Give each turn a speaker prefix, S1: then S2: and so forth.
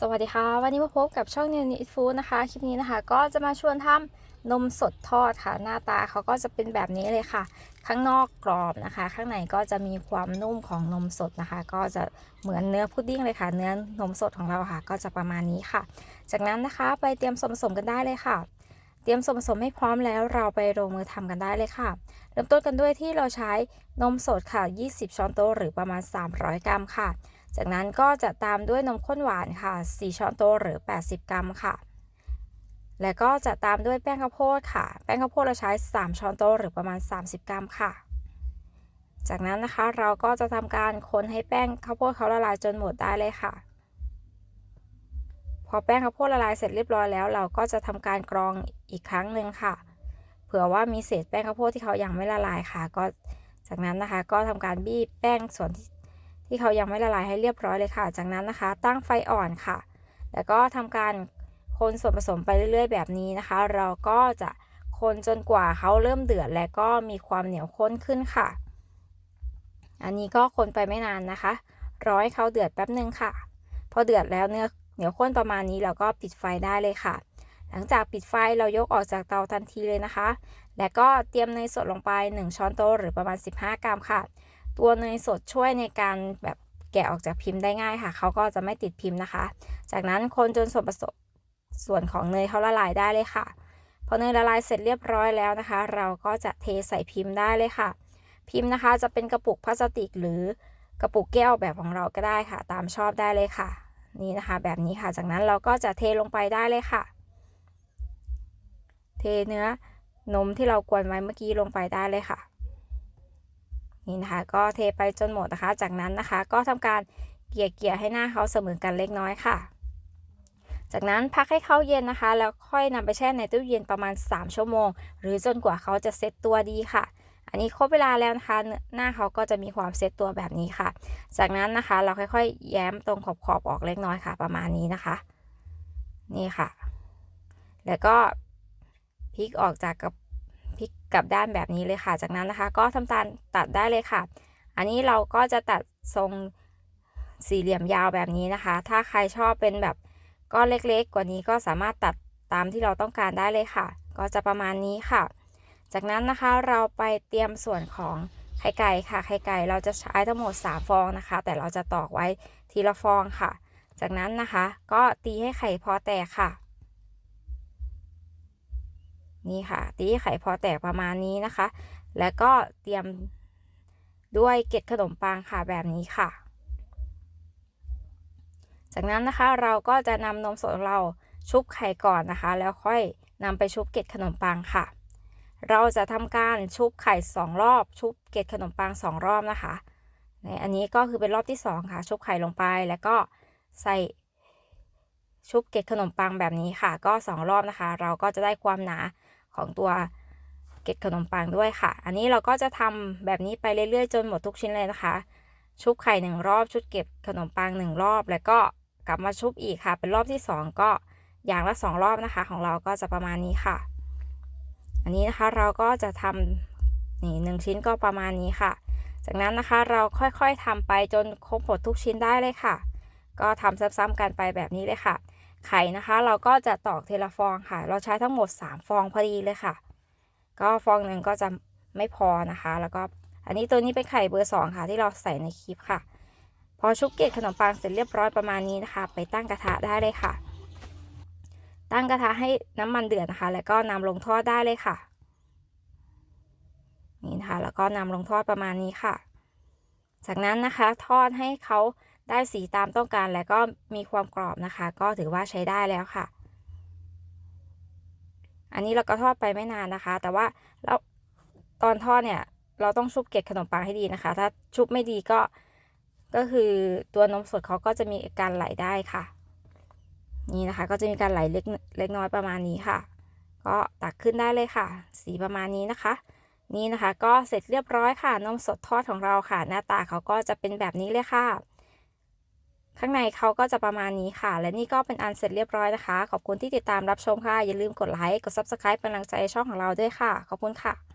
S1: สวัสดีค่ะ วันนี้มาพบกับช่อง New Need Food นะคะ คลิปนี้นะคะ ก็จะมาชวนทำนมสดทอดค่ะ หน้าตาเขาก็จะเป็นแบบนี้เลยค่ะ ข้างนอกกรอบนะคะ ข้างในก็จะมีความนุ่มของนมสดนะคะ ก็จะเหมือนเนื้อพุดดิ้งเลยค่ะ เนื้อนมสดของเราค่ะ ก็จะประมาณนี้ค่ะ จากนั้นนะคะไปเตรียมส่วนผสมกันได้เลยค่ะ เตรียมส่วนผสมให้พร้อมแล้วเราไปลงมือทำกันได้เลยค่ะ เริ่มต้นกันด้วยที่เราใช้นมสดค่ะ 20 ช้อนโต๊ะหรือประมาณ 300 กรัมค่ะ จากนั้นก็จะตามด้วยนมข้นหวานค่ะ 4 ช้อนโต๊ะหรือ 80 กรัมค่ะ และก็จะตามด้วยแป้งข้าวโพดค่ะ แป้งข้าวโพดเราใช้ 3 ช้อนโต๊ะหรือประมาณ 30 กรัมค่ะ จากนั้นนะคะเราก็จะทำการคนให้แป้งข้าวโพดเขาละลายจนหมดได้เลยค่ะ อแป้งข้าวโพดละลายเสร็จเรียบร้อยแล้ว เราก็จะทำการกรองอีกครั้งหนึ่งค่ะ เผื่อว่ามีเศษแป้งข้าวโพดที่เขายังไม่ละลายค่ะ ก็จากนั้นนะคะ ก็ทำการบี้แป้งส่วนที่ที่เขายังไม่ละลายให้เรียบร้อยเลยค่ะ จากนั้นนะคะ ตั้งไฟอ่อนค่ะ แล้วก็ทำการคนส่วนผสมไปเรื่อย ๆ แบบนี้นะคะ เราก็จะคนจนกว่าเขาเริ่มเดือด และก็มีความเหนียวข้นขึ้นค่ะ อันนี้ก็คนไปไม่นานนะคะรอให้เขาเดือดแป๊บหนึ่งค่ะ พอเดือดแล้วเนื้อ เหนียวข้นประมาณนี้เราก็ปิดไฟได้เลยค่ะ หลังจากปิดไฟเรายกออกจากเตาทันทีเลยนะคะ และก็เตรียมเนยสดลงไป 1 ช้อนโต๊ะหรือประมาณ 15 กรัมค่ะ ตัวเนยสดช่วยในการแบบแกะออกจากพิมพ์ได้ง่ายค่ะ เขาก็จะไม่ติดพิมพ์นะคะ จากนั้นคนจนส่วนผสมส่วนของเนยเขาละลายได้เลยค่ะ พอเนยละลายเสร็จเรียบร้อยแล้วนะคะ เราก็จะเทใส่พิมพ์ได้เลยค่ะ พิมพ์นะคะจะเป็นกระปุกพลาสติกหรือกระปุกแก้วแบบของเราก็ได้ค่ะ ตามชอบได้เลยค่ะ นี่นะคะแบบนี้ค่ะ จากนั้นเราก็จะเทลงไปได้เลยค่ะ เทเนื้อนมที่เรากวนไว้เมื่อกี้ลงไปได้เลยค่ะ นี่นะคะ ก็เทไปจนหมดนะคะ จากนั้นนะคะก็ทำการเกลี่ยเกี่ยให้หน้าเขาเสมอกันเล็กน้อยค่ะ จากนั้นพักให้เขาเย็นนะคะ แล้วค่อยนำไปแช่ในตู้เย็นประมาณ 3 ชั่วโมง หรือจนกว่าเขาจะเซ็ตตัวดีค่ะ อันนี้ครบเวลาแล้วนะคะ หน้าเขาก็จะมีความเซตตัวแบบนี้ค่ะ จากนั้นนะคะเราค่อยๆ แย้มตรงขอบๆอบออกเล็กน้อยค่ะ ประมาณนี้นะคะ นี่ค่ะ แล้วก็พลิกออกจากกับพลิกกลับด้านแบบนี้เลยค่ะ จากนั้นนะคะก็ทำการตัดได้เลยค่ะ อันนี้เราก็จะตัดทรงสี่เหลี่ยมยาวแบบนี้นะคะ ถ้าใครชอบเป็นแบบก้อนเล็กๆ กว่านี้ก็สามารถตัดตามที่เราต้องการได้เลยค่ะ ก็จะประมาณนี้ค่ะ จากนั้นนะคะเราไปเตรียมส่วนของไข่ไก่ค่ะ ไข่ไก่เราจะใช้ทั้งหมด 3 ฟองนะคะ แต่เราจะตอกไว้ทีละฟองค่ะ จากนั้นนะคะ ก็ตีให้ไข่พอแตกค่ะ นี่ค่ะ ตีให้ไข่พอแตกประมาณนี้นะคะ แล้วก็เตรียมด้วยเกล็ดขนมปังค่ะแบบนี้ค่ะ จากนั้นนะคะเราก็จะนำนมสดเราชุบไข่ก่อนนะคะ แล้วค่อยนำไปชุบเกล็ดขนมปังค่ะ เราจะทำการชุบไข่สองรอบ ชุบเกล็ดขนมปังสองรอบนะคะในอันนี้ก็คือเป็นรอบที่สองค่ะ ชุบไข่ลงไปแล้วก็ใส่ชุบเกล็ดขนมปังแบบนี้ค่ะ ก็สองรอบนะคะ เราก็จะได้ความหนาของตัวเกล็ดขนมปังด้วยค่ะ อันนี้เราก็จะทำแบบนี้ไปเรื่อยๆ จนหมดทุกชิ้นเลยนะคะ ชุบไข่หนึ่งรอบ ชุบเก็บขนมปังหนึ่งรอบ แล้วก็กลับมาชุบอีกค่ะ เป็นรอบที่สองก็อย่างละสองรอบนะคะ ของเราก็จะประมาณนี้ค่ะ อันนี้นะคะเราก็จะทำนี่หนึ่งชิ้นก็ประมาณนี้ค่ะ จากนั้นนะคะเราค่อยๆทำไปจนครบหมดทุกชิ้นได้เลยค่ะ ก็ทำซ้ำๆกันไปแบบนี้เลยค่ะ ไข่นะคะเราก็จะตอกเทละฟองค่ะ เราใช้ทั้งหมด 3 ฟองพอดีเลยค่ะ ก็ฟองหนึ่งก็จะไม่พอนะคะ แล้วก็อันนี้ตัวนี้เป็นไข่เบอร์สองค่ะที่เราใส่ในคลิปค่ะ พอชุบเกล็ดขนมปังเสร็จเรียบร้อยประมาณนี้นะคะ ไปตั้งกระทะได้เลยค่ะ ตั้งกระทะให้น้ำมันเดือดนะคะ แล้วก็นำลงทอดได้เลยค่ะ นี่นะคะ แล้วก็นำลงทอดประมาณนี้ค่ะ จากนั้นนะคะทอดให้เขาได้สีตามต้องการแล้วก็มีความกรอบนะคะ ก็ถือว่าใช้ได้แล้วค่ะ อันนี้เราก็ทอดไปไม่นานนะคะ แต่ว่าเราตอนทอดเนี่ยเราต้องชุบเกล็ดขนมปังให้ดีนะคะ ถ้าชุบไม่ดีก็ก็คือตัวนมสดเขาก็จะมีการไหลได้ค่ะ นี่นะคะก็จะมีการไหลเล็กเล็กน้อยประมาณนี้ค่ะ ก็ตักขึ้นได้เลยค่ะ สีประมาณนี้นะคะ นี่นะคะก็เสร็จเรียบร้อยค่ะนมสดทอดของเราค่ะ หน้าตาเขาก็จะเป็นแบบนี้เลยค่ะข้างในเขาก็จะประมาณนี้ค่ะ และนี่ก็เป็นอันเสร็จเรียบร้อยนะคะ ขอบคุณที่ติดตามรับชมค่ะ อย่าลืมกดไลค์ กด Subscribe เป็นกำลังใจช่องของเราด้วยค่ะ ขอบคุณค่ะ